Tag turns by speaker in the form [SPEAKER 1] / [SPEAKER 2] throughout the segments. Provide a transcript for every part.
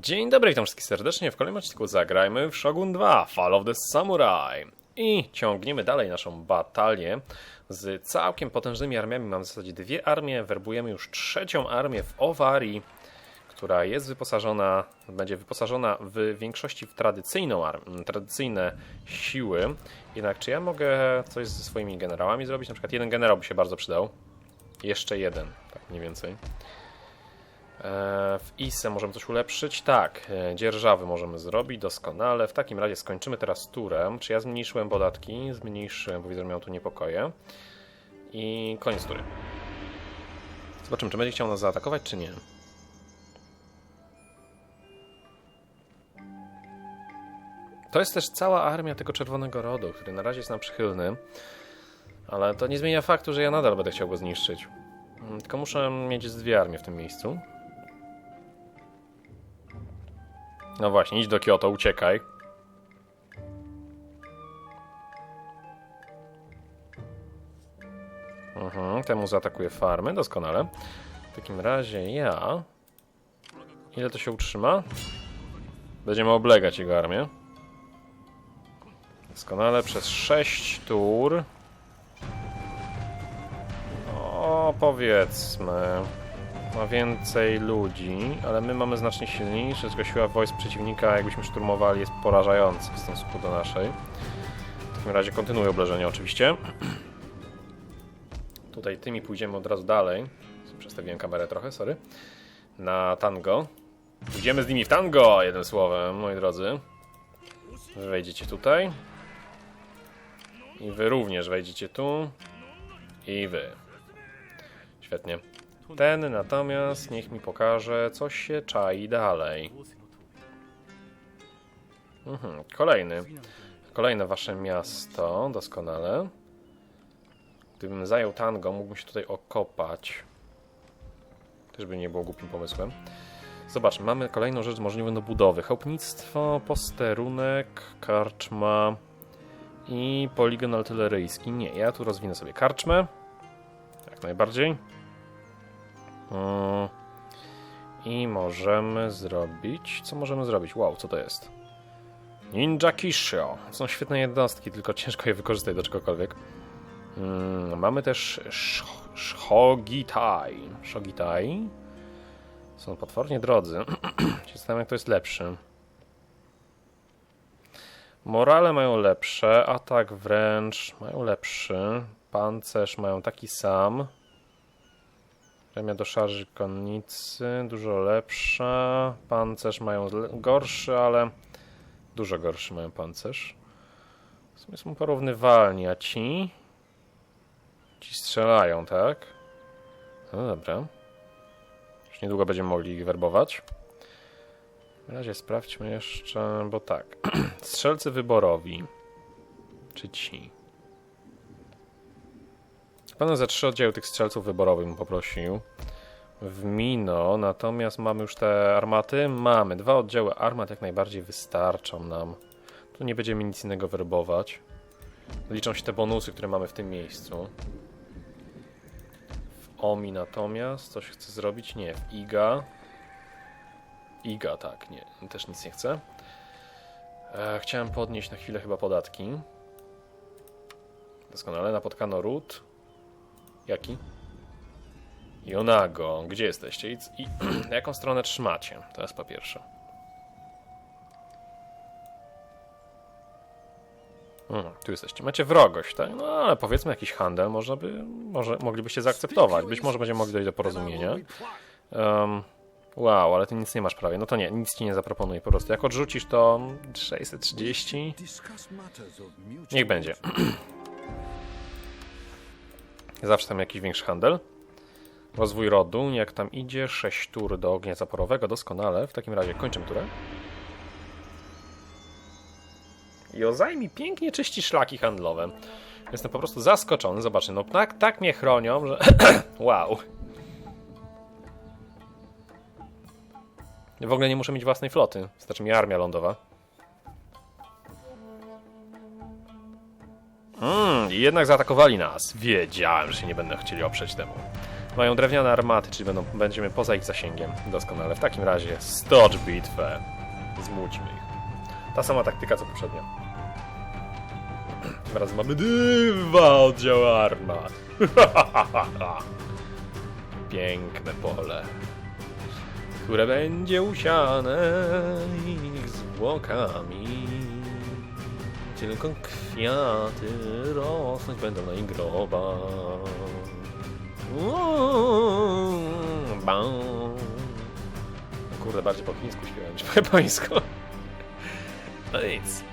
[SPEAKER 1] Dzień dobry, witam wszystkich serdecznie. W kolejnym odcinku zagrajmy w Shogun 2 Fall of the Samurai. I ciągniemy dalej naszą batalię z całkiem potężnymi armiami. Mam w zasadzie dwie armie, werbujemy już trzecią armię w Owarii, która jest wyposażona, będzie wyposażona w większości w tradycyjną tradycyjne siły. Jednak czy ja mogę coś ze swoimi generałami zrobić? Na przykład jeden generał by się bardzo przydał. Jeszcze jeden, tak mniej więcej. E, W ISE możemy coś ulepszyć? Tak, e, dzierżawy możemy zrobić doskonale. W takim razie skończymy teraz turem. Czy ja zmniejszyłem podatki? Zmniejszyłem, bo widzę, że miał tu niepokoje. I koniec tury. Zobaczymy, czy będzie chciał nas zaatakować, czy nie. To jest też cała armia tego Czerwonego Rodu, który na razie jest nam przychylny. Ale to nie zmienia faktu, że ja nadal będę chciał go zniszczyć. Mm, Tylko muszę mieć z dwie armie w tym miejscu. No właśnie, idź do Kyoto, uciekaj. Mhm, temu zaatakuje farmy, doskonale. W takim razie ja... Ile to się utrzyma? Będziemy oblegać jego armię. Doskonale, przez 6 tur. O, powiedzmy ma więcej ludzi, ale my mamy znacznie silniejsze, tylko siła wojsk przeciwnika, jakbyśmy szturmowali, jest porażająca w stosunku do naszej. W takim razie kontynuuję obrażenia oczywiście. Tutaj tymi pójdziemy od razu dalej. Przestawiłem kamerę trochę, sorry. Na tango. Pójdziemy z nimi w tango, jednym słowem, moi drodzy. Wy wejdziecie tutaj. I wy również wejdziecie tu. I wy. Świetnie. Ten natomiast niech mi pokaże, co się czai dalej. Mhm, kolejny. Kolejne wasze miasto, doskonale. Gdybym zajął tango, mógłbym się tutaj okopać. Też by nie było głupim pomysłem. Zobaczmy, mamy kolejną rzecz możliwą do budowy. Chałupnictwo, posterunek, karczma i poligon artyleryjski. Nie, ja tu rozwinę sobie karczmę. Jak najbardziej. I możemy zrobić. Co możemy zrobić? Wow, co to jest? Ninja Kishio. Są świetne jednostki, tylko ciężko je wykorzystać do czegokolwiek. Mm, mamy też sh- Shogitai. Shogitai. Są potwornie drodzy. Zastanawiam, jak to jest lepszy. Morale mają lepsze, atak wręcz mają lepszy, pancerz mają taki sam. Premia do szarży konnicy, dużo lepsza. Pancerz mają gorszy, ale dużo gorszy mają pancerz. W sumie są porównywalni, a ci... Ci strzelają, tak? No dobra. Już niedługo będziemy mogli ich werbować. W razie sprawdźmy jeszcze, bo tak. Strzelcy wyborowi. Czy ci? Pana za trzy oddziały tych strzelców wyborowych bym poprosił. W Mino, natomiast mamy już te armaty? Mamy. Dwa oddziały armat jak najbardziej wystarczą nam. Tu nie będziemy nic innego werbować. Liczą się te bonusy, które mamy w tym miejscu. W Omi natomiast coś chce zrobić? Nie. W Iga. Iga, tak, nie. Też nic nie chcę. E, chciałem podnieść na chwilę chyba podatki. Doskonale. Napotkano ród. Jaki? Jonago, gdzie jesteście? I, i jaką stronę trzymacie? To jest po pierwsze. Hmm, tu jesteście. Macie wrogość, tak? No ale powiedzmy jakiś handel, można by, może, moglibyście zaakceptować. Być może będziemy mogli dojść do porozumienia. Um, wow, ale ty nic nie masz prawie. No to nie, nic ci nie zaproponuję po prostu. Jak odrzucisz to 630. Niech będzie. Zawsze tam jakiś większy handel. Rozwój rodu, jak tam idzie, 6 tur do ognia zaporowego, doskonale. W takim razie kończymy turę. Jozajmi pięknie czyści szlaki handlowe. Jestem po prostu zaskoczony. Zobaczcie, no tak, tak mnie chronią, że... wow. W ogóle nie muszę mieć własnej floty. Wystarczy mi armia lądowa. Mm, i jednak zaatakowali nas. Wiedziałem, że się nie będę chcieli oprzeć temu. Mają drewniane armaty, czyli będą, będziemy poza ich zasięgiem. Doskonale. W takim razie stocz bitwę. Zmućmy ich. Ta sama taktyka co poprzednio. Tym razem mamy dwa oddziały armat. Piękne pole, które będzie usiane ich zwłokami. Tylko kwiaty rosnąć będą na ich grobach. Kurde, bardziej po chińsku śpiewałem niż po japońsku. No nic.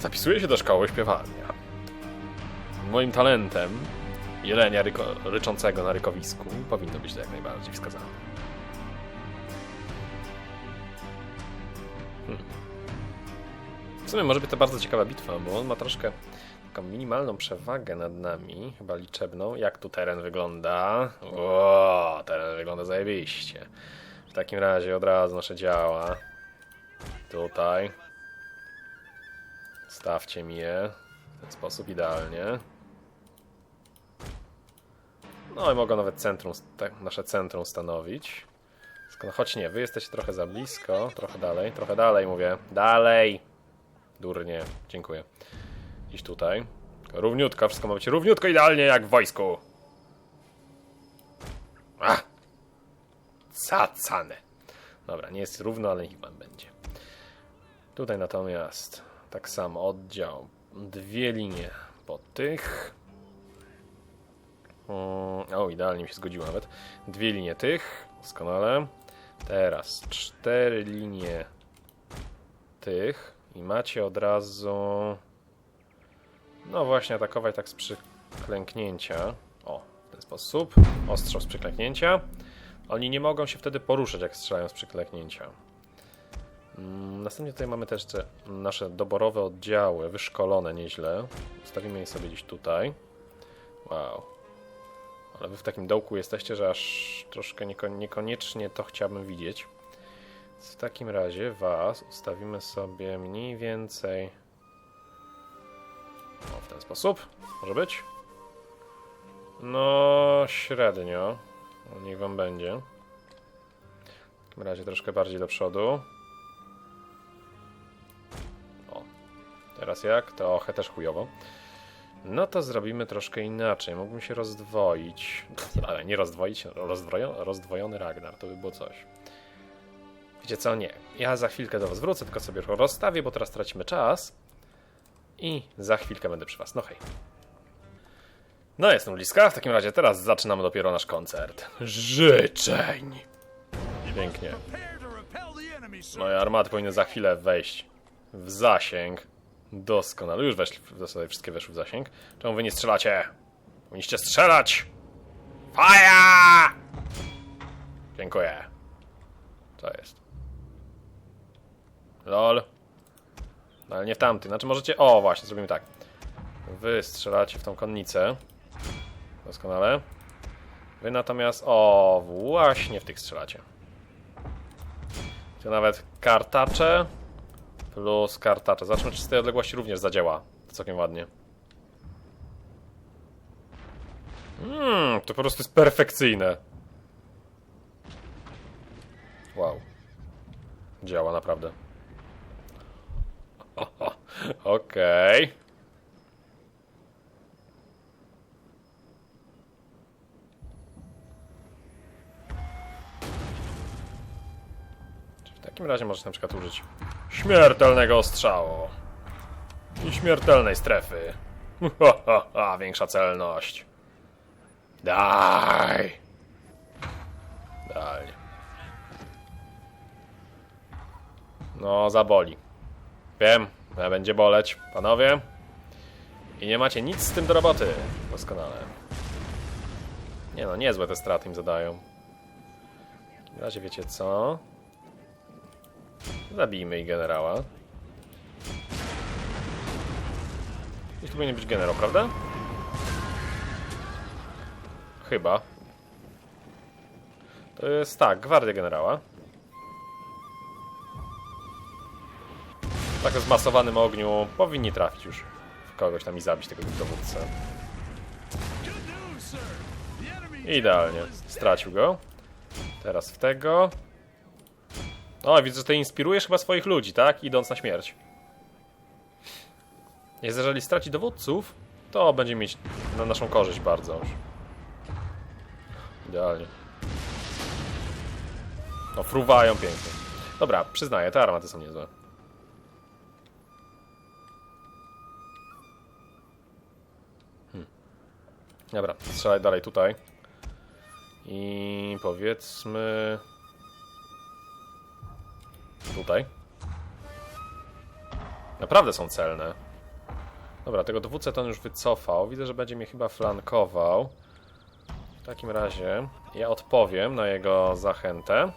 [SPEAKER 1] Zapisuję się do szkoły śpiewania. Moim talentem jelenia ryko, ryczącego na rykowisku powinno być to jak najbardziej wskazane. W sumie może być to bardzo ciekawa bitwa, bo on ma troszkę taką minimalną przewagę nad nami, chyba liczebną. Jak tu teren wygląda? O, teren wygląda zajebiście. W takim razie od razu nasze działa. Tutaj. Stawcie mi je w ten sposób idealnie. No i mogą nawet centrum, nasze centrum stanowić. Choć nie, wy jesteście trochę za blisko, trochę dalej, trochę dalej mówię. Dalej! Durnie, dziękuję. Iść tutaj. Równiutko, wszystko ma być równiutko, idealnie jak w wojsku. A! Cacane. Dobra, nie jest równo, ale wam będzie. Tutaj natomiast tak samo oddział. Dwie linie po tych. Mm, O, idealnie mi się zgodziło nawet. Dwie linie tych, doskonale. Teraz cztery linie tych i macie od razu no właśnie atakować tak z przyklęknięcia. O, w ten sposób. Ostrzał z przyklęknięcia. Oni nie mogą się wtedy poruszać, jak strzelają z przyklęknięcia. Mm, Następnie tutaj mamy też te nasze doborowe oddziały, wyszkolone nieźle. Ustawimy je sobie gdzieś tutaj. Wow. Ale wy w takim dołku jesteście, że aż troszkę nieko niekoniecznie to chciałbym widzieć. W takim razie was ustawimy sobie mniej więcej o, w ten sposób. Może być? No, średnio. Niech wam będzie. W takim razie troszkę bardziej do przodu. O, teraz jak? Trochę też chujowo. No to zrobimy troszkę inaczej. Mógłbym się rozdwoić. Ale nie rozdwoić, rozdwojo, rozdwojony Ragnar, to by było coś. Wiecie co? Nie. Ja za chwilkę do was wrócę, tylko sobie rozstawię, bo teraz tracimy czas. I za chwilkę będę przy was. No hej. No jestem bliska. W takim razie teraz zaczynamy dopiero nasz koncert. Życzeń! Pięknie. Moje armaty powinny za chwilę wejść w zasięg. Doskonale. Już weszli, w zasadzie wszystkie weszły w zasięg. Czemu wy nie strzelacie? Powinniście strzelać! Fire! Dziękuję. Co jest? LOL. No ale nie w tamty. Znaczy możecie... O, właśnie, zrobimy tak. Wy strzelacie w tą konnicę. Doskonale. Wy natomiast... O, właśnie w tych strzelacie. Tu nawet kartacze plus kartacze. Zobaczmy, czy z tej odległości również zadziała. Całkiem ładnie. Mmm, to po prostu jest perfekcyjne. Wow. Działa naprawdę. Okej. Czy W takim razie możesz na przykład użyć śmiertelnego ostrzału i śmiertelnej strefy. Ha, ha, ha, większa celność. Daj! Daj. No, zaboli. Wiem, będzie boleć, panowie. I nie macie nic z tym do roboty. Doskonale. Nie no, niezłe te straty im zadają. W razie wiecie co? Zabijmy ich generała. I tu powinien być generał, prawda? Chyba. To jest tak, gwardia generała. Tak w zmasowanym ogniu powinni trafić już w kogoś tam i zabić tego dowódcę. Idealnie. Stracił go. Teraz w tego. O, widzę, że ty inspirujesz chyba swoich ludzi, tak? Idąc na śmierć. Jest, jeżeli straci dowódców, to będzie mieć na naszą korzyść bardzo już. Idealnie. No, fruwają pięknie. Dobra, przyznaję, te armaty są niezłe. Dobra, strzelaj dalej tutaj. I powiedzmy... Tutaj. Naprawdę są celne. Dobra, tego dowódcę to już wycofał. Widzę, że będzie mnie chyba flankował. W takim razie ja odpowiem na jego zachętę.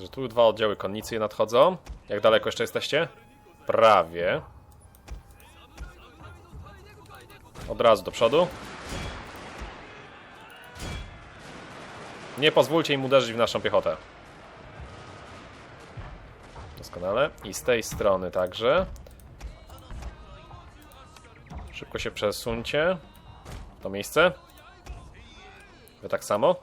[SPEAKER 1] Że tu dwa oddziały konnicy nadchodzą. Jak daleko jeszcze jesteście? Prawie. Od razu do przodu. Nie pozwólcie im uderzyć w naszą piechotę. Doskonale. I z tej strony także. Szybko się przesuńcie. To miejsce. Wy tak samo.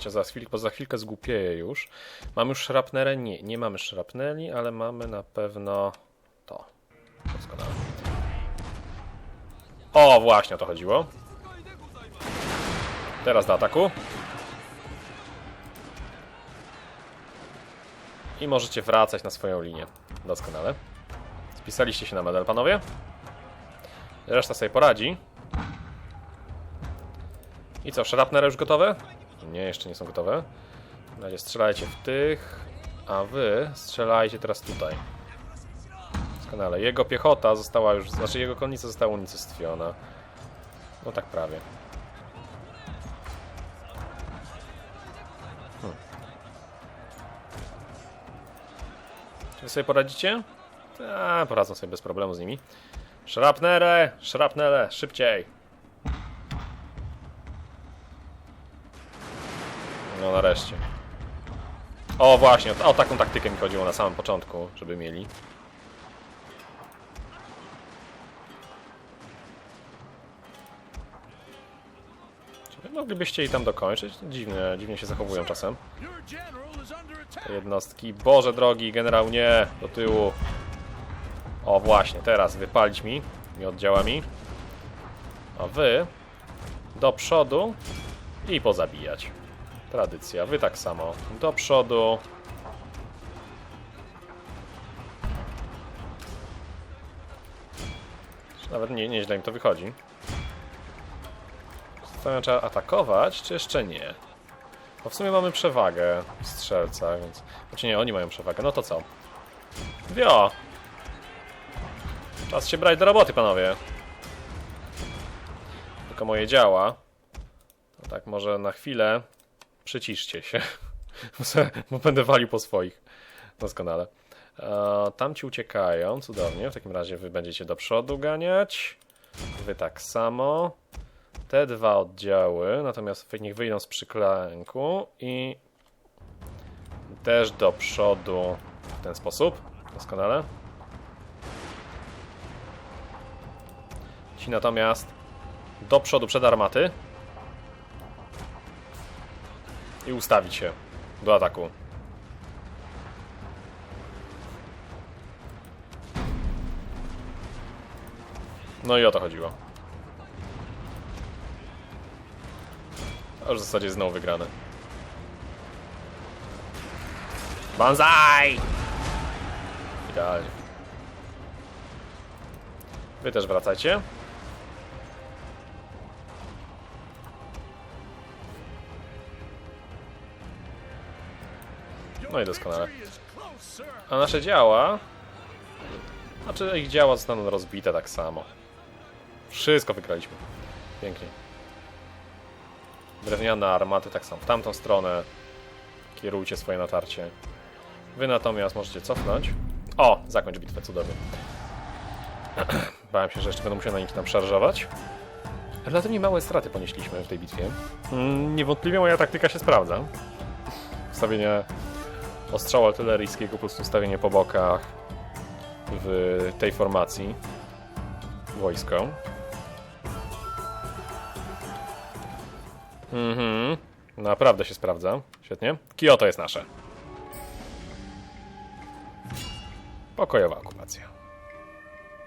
[SPEAKER 1] Czekajcie, za chwilkę, bo za chwilkę zgłupieję już. Mamy już szrapnerę? Nie, nie mamy szrapneli, ale mamy na pewno to. Doskonale. O, właśnie o to chodziło. Teraz do ataku. I możecie wracać na swoją linię. Doskonale. Spisaliście się na medal, panowie? Reszta sobie poradzi. I co, szrapnery już gotowe? Nie, jeszcze nie są gotowe. Na razie strzelajcie w tych, a wy strzelajcie teraz tutaj. Doskonale. Jego piechota została już, znaczy jego konnica została unicestwiona. No tak prawie. Hmm. Czy wy sobie poradzicie? A, poradzą sobie bez problemu z nimi. Szrapnele, szrapnele, szybciej. No nareszcie. O właśnie, o, taką taktykę mi chodziło na samym początku, żeby mieli. Moglibyście ich tam dokończyć? Dziwnie, dziwnie się zachowują czasem. Te jednostki. Boże drogi, generał, nie! Do tyłu. O właśnie, teraz wypalić mi tymi oddziałami. A wy do przodu i pozabijać. Tradycja. Wy tak samo. Do przodu. Nawet nie, nieźle im to wychodzi. Zastanawiam, trzeba atakować, czy jeszcze nie? Bo w sumie mamy przewagę w strzelcach, więc... Znaczy nie, oni mają przewagę, no to co? Wio! Czas się brać do roboty, panowie. Tylko moje działa. To tak może na chwilę przyciszcie się. Bo będę walił po swoich. Doskonale. E, tam ci uciekają, cudownie. W takim razie wy będziecie do przodu ganiać. Wy tak samo. Te dwa oddziały, natomiast niech wyjdą z przyklęku i też do przodu w ten sposób. Doskonale. Ci natomiast do przodu przed armaty i ustawić się do ataku. No i o to chodziło. A w zasadzie znowu wygrane. Banzai! Idealnie. Wy też wracajcie. No i doskonale. A nasze działa... Znaczy ich działa zostaną rozbite tak samo. Wszystko wygraliśmy. Pięknie. Drewniane armaty tak samo. W tamtą stronę kierujcie swoje natarcie. Wy natomiast możecie cofnąć. O! Zakończ bitwę, cudownie. Bałem się, że jeszcze będę musiał na nich tam szarżować. Relatywnie małe straty ponieśliśmy w tej bitwie. Mm, niewątpliwie moja taktyka się sprawdza. ustawienie ostrzału artyleryjskiego, prostu ustawienie po bokach w tej formacji wojsko. Mhm. Naprawdę się sprawdza. Świetnie. Kyoto jest nasze. Pokojowa okupacja.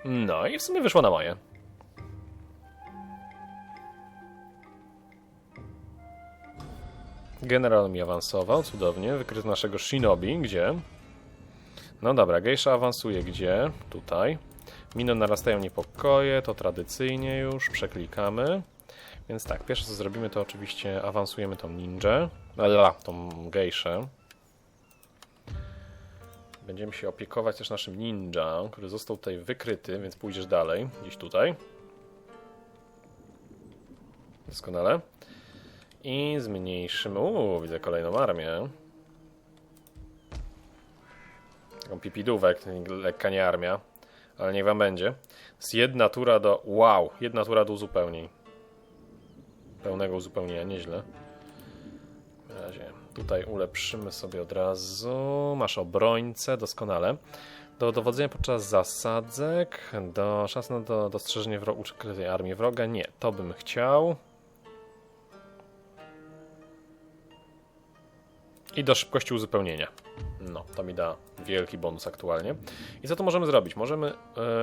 [SPEAKER 1] No i w sumie wyszło na moje. General mi awansował, cudownie. Wykryto naszego shinobi, gdzie? No dobra, Geisha awansuje gdzie? Tutaj. Mino narastają niepokoje, to tradycyjnie już, przeklikamy. Więc tak, pierwsze co zrobimy to oczywiście awansujemy tą ninja, la, tą gejszę. Będziemy się opiekować też naszym ninja, który został tutaj wykryty, więc pójdziesz dalej, gdzieś tutaj. Doskonale. I zmniejszymy. Uuu, widzę kolejną armię. Taką pipidówek, lekka nie armia. Ale niech wam będzie. Z jedna tura do. Wow, jedna tura do uzupełnień. Pełnego uzupełnienia, nieźle. W razie tutaj ulepszymy sobie od razu. Masz obrońcę, doskonale. Do dowodzenia podczas zasadzek, do szans na do, dostrzeżenie wro ukrytej armii wroga. Nie, to bym chciał. I do szybkości uzupełnienia. No, to mi da wielki bonus aktualnie. I co tu możemy zrobić? Możemy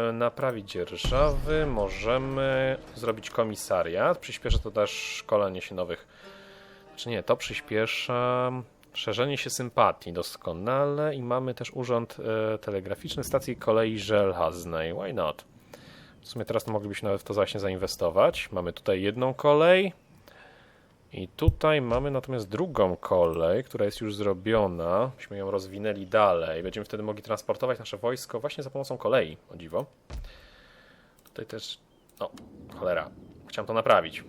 [SPEAKER 1] e, naprawić dzierżawy, możemy zrobić komisariat. Przyspieszy to też szkolenie się nowych. Znaczy nie, to przyspiesza szerzenie się sympatii doskonale i mamy też urząd e, telegraficzny stacji kolei żelaznej. Why not? W sumie teraz moglibyśmy nawet w to właśnie zainwestować. Mamy tutaj jedną kolej. I tutaj mamy natomiast drugą kolej, która jest już zrobiona. Myśmy ją rozwinęli dalej. Będziemy wtedy mogli transportować nasze wojsko właśnie za pomocą kolei, o dziwo. Tutaj też... O, cholera. Chciałem to naprawić.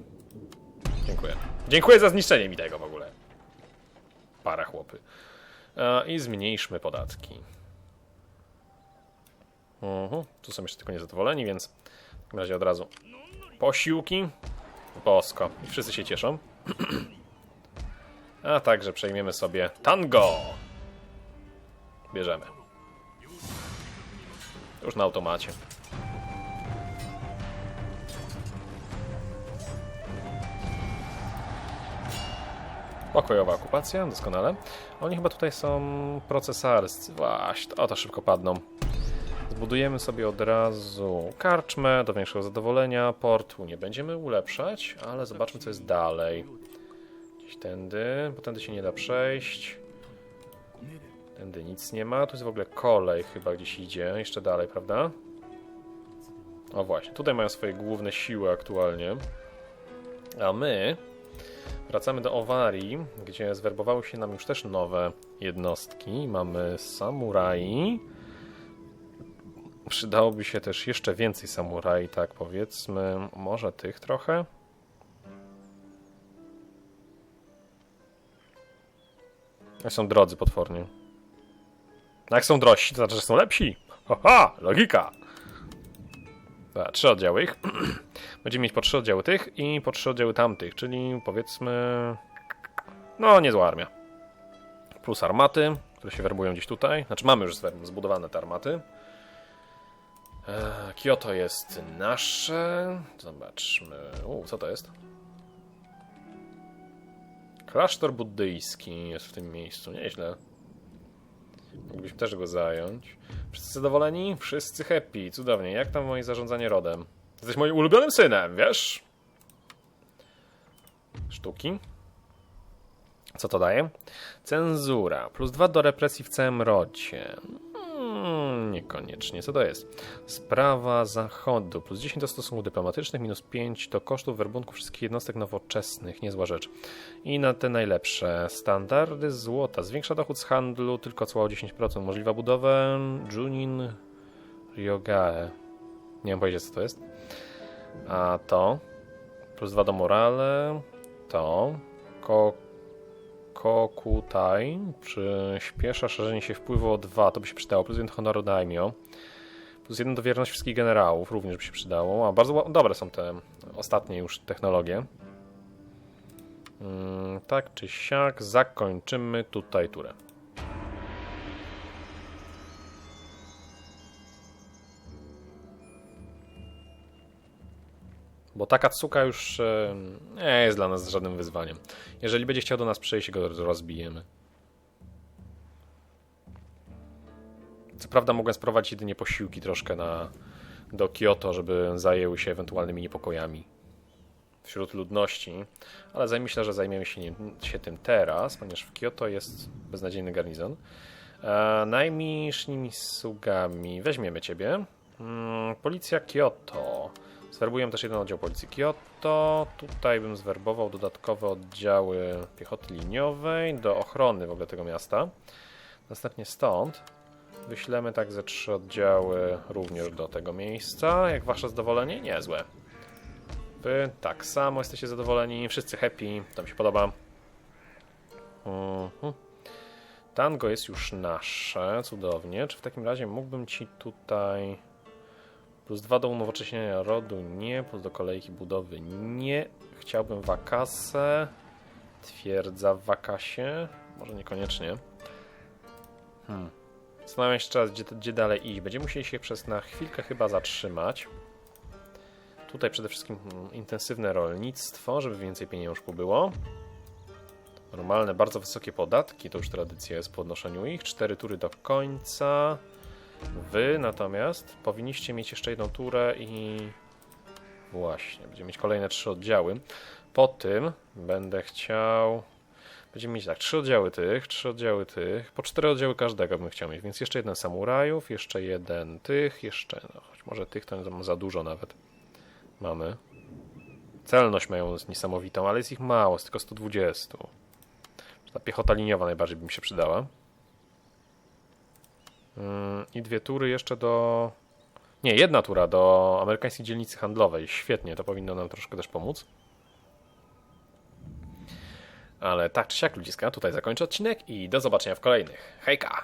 [SPEAKER 1] Dziękuję. Dziękuję za zniszczenie mi tego w ogóle. Para chłopy. E, I zmniejszmy podatki. Mhm. Tu są jeszcze tylko niezadowoleni, więc w takim razie od razu posiłki. Bosko. I wszyscy się cieszą. A także przejmiemy sobie tango. Bierzemy. Już na automacie. Pokojowa okupacja, doskonale. Oni chyba tutaj są procesarscy. Właśnie, o to szybko padną. Zbudujemy sobie od razu karczmę do większego zadowolenia. Portu nie będziemy ulepszać, ale zobaczmy co jest dalej. Gdzieś tędy, bo tędy się nie da przejść. Tędy nic nie ma. Tu jest w ogóle kolej chyba gdzieś idzie. Jeszcze dalej, prawda? O właśnie, tutaj mają swoje główne siły aktualnie. A my wracamy do Owarii, gdzie zwerbowały się nam już też nowe jednostki. Mamy samurai. Przydałoby się też jeszcze więcej samuraj, tak powiedzmy. Może tych trochę. Są drodzy potwornie. Jak są drożsi, to znaczy, że są lepsi. Haha, logika. Dobra, trzy oddziały ich. Będziemy mieć po trzy oddziały tych i po trzy oddziały tamtych, czyli powiedzmy... No, niezła armia. Plus armaty, które się werbują gdzieś tutaj. Znaczy mamy już zbudowane te armaty. Eee, Kyoto jest nasze. Zobaczmy. U, co to jest? Klasztor buddyjski jest w tym miejscu. Nieźle. Moglibyśmy też go zająć. Wszyscy zadowoleni? Wszyscy happy. Cudownie. Jak tam moje zarządzanie rodem? Jesteś moim ulubionym synem, wiesz? Sztuki. Co to daje? Cenzura. Plus 2 do represji w całym rodzie. Hmm, niekoniecznie. Co to jest? Sprawa Zachodu. Plus 10 do stosunków dyplomatycznych, minus 5 do kosztów werbunku wszystkich jednostek nowoczesnych. Niezła rzecz. I na te najlepsze. Standardy złota. Zwiększa dochód z handlu tylko cło o 10%. Możliwa budowę Junin Ryogae. Nie mam pojęcia co to jest. A to. Plus 2 do morale. To. Ko Kokutai przyspiesza szerzenie się wpływu o 2, to by się przydało, plus 1 do honoru daimyo, plus 1 do wierności wszystkich generałów, również by się przydało. A bardzo dobre są te ostatnie już technologie. Mm, tak czy siak, zakończymy tutaj turę. Bo ta Katsuka już e, nie jest dla nas żadnym wyzwaniem. Jeżeli będzie chciał do nas przyjść, go rozbijemy. Co prawda mogłem sprowadzić jedynie posiłki troszkę na, do Kyoto, żeby zajęły się ewentualnymi niepokojami wśród ludności, ale myślę, że zajmiemy się, nie, się tym teraz, ponieważ w Kyoto jest beznadziejny garnizon. E, najmniejszymi sługami weźmiemy ciebie. Mm, policja Kyoto. Zwerbujemy też jeden oddział policji Kyoto. Tutaj bym zwerbował dodatkowe oddziały piechoty liniowej do ochrony w ogóle tego miasta. Następnie stąd wyślemy tak ze trzy oddziały również do tego miejsca. Jak wasze zadowolenie? Niezłe. Wy tak samo jesteście zadowoleni, wszyscy happy, to mi się podoba. Mhm. Tango jest już nasze, cudownie. Czy w takim razie mógłbym ci tutaj plus dwa do unowocześnienia rodu? Nie, plus do kolejki budowy? Nie. Chciałbym wakasę. Twierdza w wakasie? Może niekoniecznie. Hmm. Zastanawiam się teraz, gdzie, gdzie dalej iść. Będziemy musieli się przez na chwilkę chyba zatrzymać. Tutaj przede wszystkim mm, intensywne rolnictwo, żeby więcej pieniążku było. Normalne, bardzo wysokie podatki, to już tradycja jest w podnoszeniu ich. Cztery tury do końca. Wy natomiast powinniście mieć jeszcze jedną turę i... Właśnie, będziemy mieć kolejne trzy oddziały. Po tym będę chciał... Będziemy mieć tak, trzy oddziały tych, trzy oddziały tych, po cztery oddziały każdego bym chciał mieć, więc jeszcze jeden samurajów, jeszcze jeden tych, jeszcze, no, choć może tych to za dużo nawet mamy. Celność mają niesamowitą, ale jest ich mało, jest tylko 120. Ta piechota liniowa najbardziej by mi się przydała. Ym, I dwie tury jeszcze do... Nie, jedna tura do amerykańskiej dzielnicy handlowej. Świetnie, to powinno nam troszkę też pomóc. Ale tak czy siak ludziska, tutaj zakończę odcinek i do zobaczenia w kolejnych. Hejka!